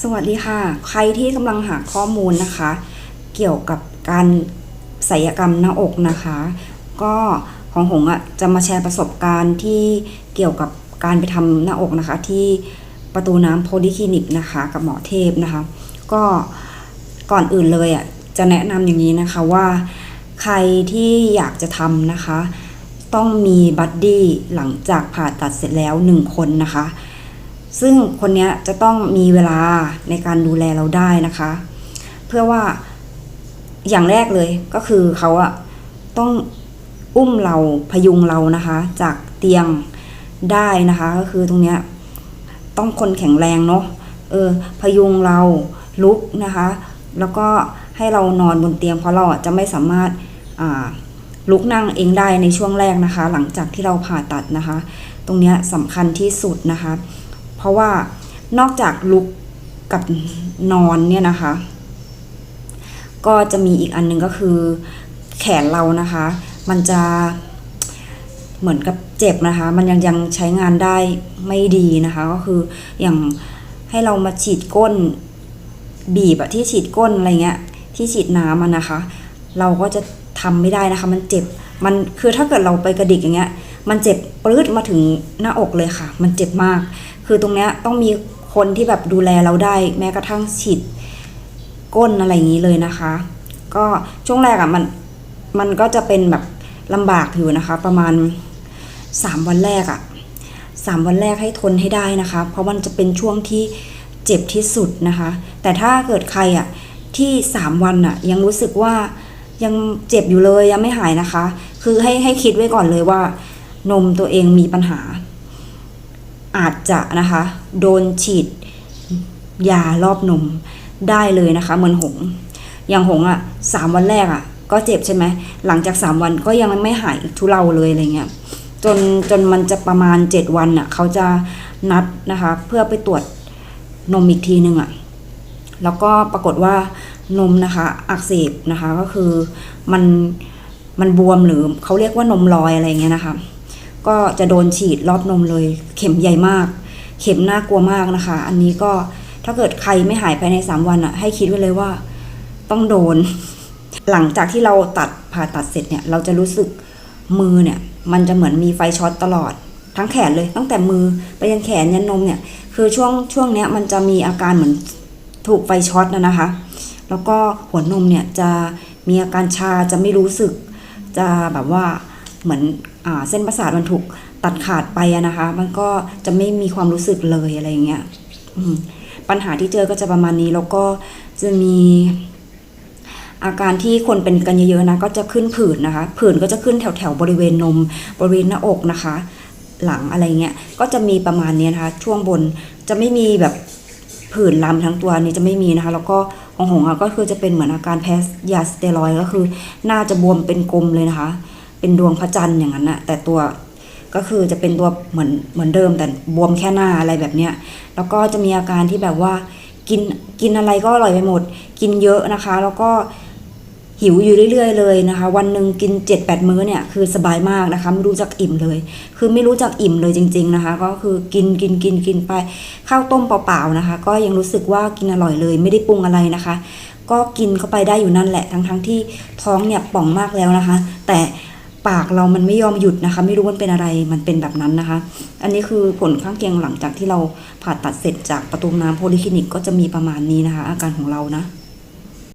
สวัสดีค่ะ ใครที่กำลังหาข้อมูลนะคะ เกี่ยวกับการศัลยกรรมหน้าอกนะคะ ก็ของหงอะจะมาแชร์ประสบการณ์ที่เกี่ยวกับการไปทำหน้าอกนะคะ ที่ประตูน้ำโพลิคลินิกนะคะ กับหมอเทพนะคะ ก็ก่อนอื่นเลยอะจะแนะนำอย่างนี้นะคะว่าใครที่อยากจะทำนะคะ ต้องมีบัดดี้หลังจากผ่าตัดเสร็จแล้วหนึ่งคนนะคะ ซึ่งคนนี้จะต้องมีเวลาในการดูแลเราได้นะคะ เพื่อว่าอย่างแรกเลยก็คือเขาอะต้องอุ้มเราพยุงเรานะคะ จากเตียงได้นะคะ ก็คือตรงเนี้ยต้องคนแข็งแรงเนาะเออพยุงเราลุกนะคะ แล้วก็ให้เรานอนบนเตียงเพราะเราอะจะไม่สามารถอ่าลุกนั่งเองได้ในช่วงแรกนะคะ หลังจากที่เราผ่าตัดนะคะ ตรงเนี้ยสำคัญที่สุดนะคะ เพราะว่านอกจากลุกกับนอนเนี่ยนะคะ ก็จะมีอีกอันหนึงก็คือ แขนเรานะคะ มันจะเหมือนกับเจ็บนะคะ มันยังยังใช้งานได้ไม่ดีนะคะ ก็คืออย่างให้เรามาฉีดก้นบีบอะที่ฉีดก้นอะไรเงี้ยที่ฉีดน้ำอะนะคะ เราก็จะทำไม่ได้นะคะ มันเจ็บมันคือถ้าเกิดเราไปกระดิกอย่างเงี้ย มันเจ็บปรื้ดมาถึงหน้าอกเลยค่ะ มันเจ็บมาก คือตรงเนี้ยต้องมีคนที่แบบดูแลเราได้ แม้กระทั่งฉีดก้นอะไรอย่างนี้เลยนะคะ ก็ช่วงแรกอะมันมันก็จะเป็นแบบลำบากอยู่นะคะ ประมาณสามวันแรกอะสามวันแรกให้ทนให้ได้นะคะ เพราะมันจะเป็นช่วงที่เจ็บที่สุดนะคะ แต่ถ้าเกิดใครอะที่สามวันอะยังรู้สึกว่า ยังเจ็บอยู่เลยยังไม่หายนะคะ คือให้ให้คิดไว้ก่อนเลยว่า นมตัวเองมีปัญหา อาจจะนะคะ โดนฉีดยารอบนมได้เลยนะคะ เหมือนหง อย่างหงอะ่ะสามวันแรกอะ่ะ ก็เจ็บใช่ไหมหลังจากสามวันก็ยังไม่หายทุเลาเลยอะไรเงี้ยจนจนมันจะประมาณเจ็ดวันอะ่ะเขาจะนัดนะคะ เพื่อไปตรวจนมอีกทีหนึ่งอะ่ะ แล้วก็ปรากฏว่านมนะคะอักเสบนะคะก็คือมันมันบวมหรือเขาเรียกว่านมลอยอะไรเงี้ยนะคะ ก็จะโดนฉีดรอบนมเลย เข็มใหญ่มาก เข็มน่ากลัวมากนะคะ อันนี้ก็ถ้าเกิดใครไม่หายภายในสามวันอะให้คิดไว้เลยว่าต้องโดน หลังจากที่เราตัดผ่าตัดเสร็จเนี่ยเราจะรู้สึกมือเนี่ย มันจะเหมือนมีไฟช็อตตลอดทั้งแขนเลย ตั้งแต่มือไปยันแขนยันนมเนี่ย คือช่วงช่วงเนี้ยมันจะมีอาการเหมือน ถูกไฟช็อตนะนะคะ แล้วก็หัวนมเนี่ยจะมีอาการชาจะไม่รู้สึก จะแบบว่าเหมือนอเส้นประสาทมันถูกตัดขาดไปอะนะคะ มันก็จะไม่มีความรู้สึกเลยอะไรเงี้ยปัญหาที่เจอก็จะประมาณนี้แล้วก็จะมีอาการที่คนเป็นกันเยอะๆนะก็จะขึ้นผื่นนะคะ ผื่นก็จะขึ้นแถวๆบริเวณนม บริเวณหน้าอกนะคะ หลังอะไรเงี้ยก็จะมีประมาณนี้นะคะ ช่วงบนจะไม่มีแบบ ผื่นลำทั้งตัวนี้จะไม่มีนะคะ แล้วก็ของหง่ะก็คือจะเป็นเหมือนอาการแพ้ยาสเตียรอยก็คือหน้าจะบวมเป็นกลมเลยนะคะ เป็นดวงพระจันทร์อย่างนั้นนะแต่ตัวก็คือจะเป็นตัวเหมือนเหมือนเดิมแต่บวมแค่หน้าอะไรแบบเนี้ยแล้วก็จะมีอาการที่แบบว่ากินกินอะไรก็อร่อยไปหมด กินเยอะนะคะ แล้วก็ หิวอยู่เรื่อยๆเลยนะคะ วันหนึ่งกิน7จ็ดแปดมื้อเนี่ยคือสบายมากนะคะไม่รู้จักอิ่มเลย คือไม่รู้จักอิ่มเลยจริง ๆนะคะ ก็คือกินกินกินกินไปข้าวต้มเปล่าๆนะคะ ก็ยังรู้สึกว่ากินอร่อยเลย ไม่ได้ปรุงอะไรนะคะ ก็กินเข้าไปได้อยู่นั่นแหละทั้งๆทที่ท้องเนี่ยป่องมากแล้วนะคะ แต่ปากเรามันไม่ยอมหยุดนะคะ ไม่รู้มันเป็นอะไรมันเป็นแบบนั้นนะคะ อันนี้คือผลข้างเคียงหลังจากที่เราผ่าตัดเสร็จจากประตูน้ำโพลิคลินิกก็จะมีประมาณนี้นะคะ อาการของเรานะ